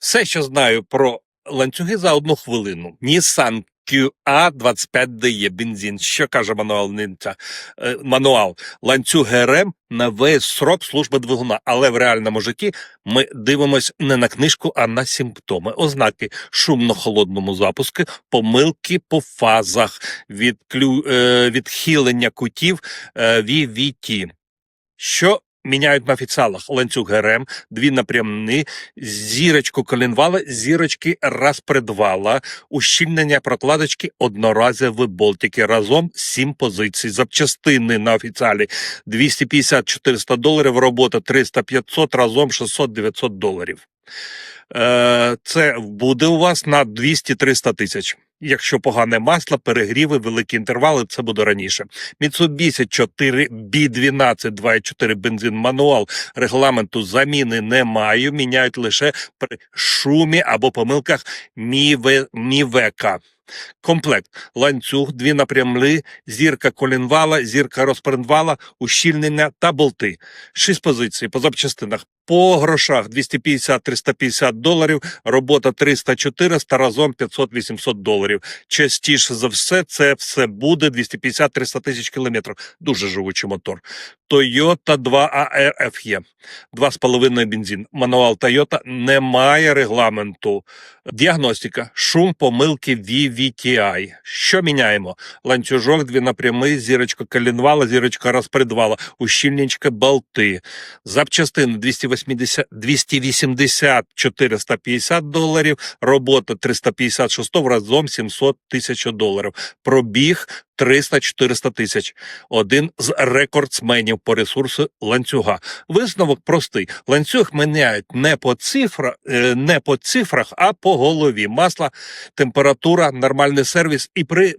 Все, що знаю про ланцюги за одну хвилину. Nissan QA25DE бензин. Що каже мануал нинця? Е, мануал. Ланцюг ГРМ на весь срок служби двигуна. Але в реальному житті ми дивимось не на книжку, а на симптоми. Ознаки шумно-холодному запуску, помилки по фазах, відклю... е, відхилення кутів е, VVT. Що міняють на офіціалах? Ланцюг ГРМ, дві напрямни, зірочку коленвала, зірочки розпредвала, ущільнення прокладочки, одноразові болтики. Разом сім позицій. Запчастини на офіціалі 250-400 доларів, робота 300-500, разом 600-900 доларів. Е, Це буде у вас на 200-300 тисяч. Якщо погане масло, перегріви, великі інтервали, це буде раніше. Mitsubishi 4 B12 2.4 бензин мануал регламенту заміни немає, міняють лише при шумі або помилках міве. Комплект ланцюг, дві напрямли, зірка колінвала, зірка розпрендвала, ущільнення та болти. Шість позицій по запчастинах. По грошах 250-350 доларів, робота 300-400, разом 500-800 доларів. Частіше за все, це все буде 250-300 тисяч кілометрів. Дуже живучий мотор. Toyota 2 ARF 2,5 бензин. Мануал Toyota не має регламенту. Діагностика, шум, помилки VVTI. Що міняємо? Ланцюжок, дві напрями, зірочка колінвала, зірочка розпредвала, ущільничка, болти. Запчастини 280, 280-450 доларів, робота 356 разом 700 тисяч доларів. Пробіг 300-400 тисяч. Один з рекордсменів по ресурсу ланцюга. Висновок простий: ланцюг міняють не по цифра, е, не по цифрах, а по голові. Масло, температура, нормальний сервіс і при.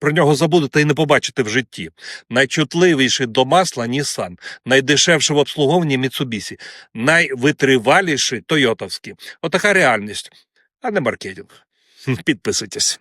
Про нього забудете і не побачите в житті. Найчутливіший до масла Nissan, найдешевший в обслуговуванні Mitsubishi, найвитриваліший Тойотовський. Отака реальність, а не маркетинг. Підписуйтесь.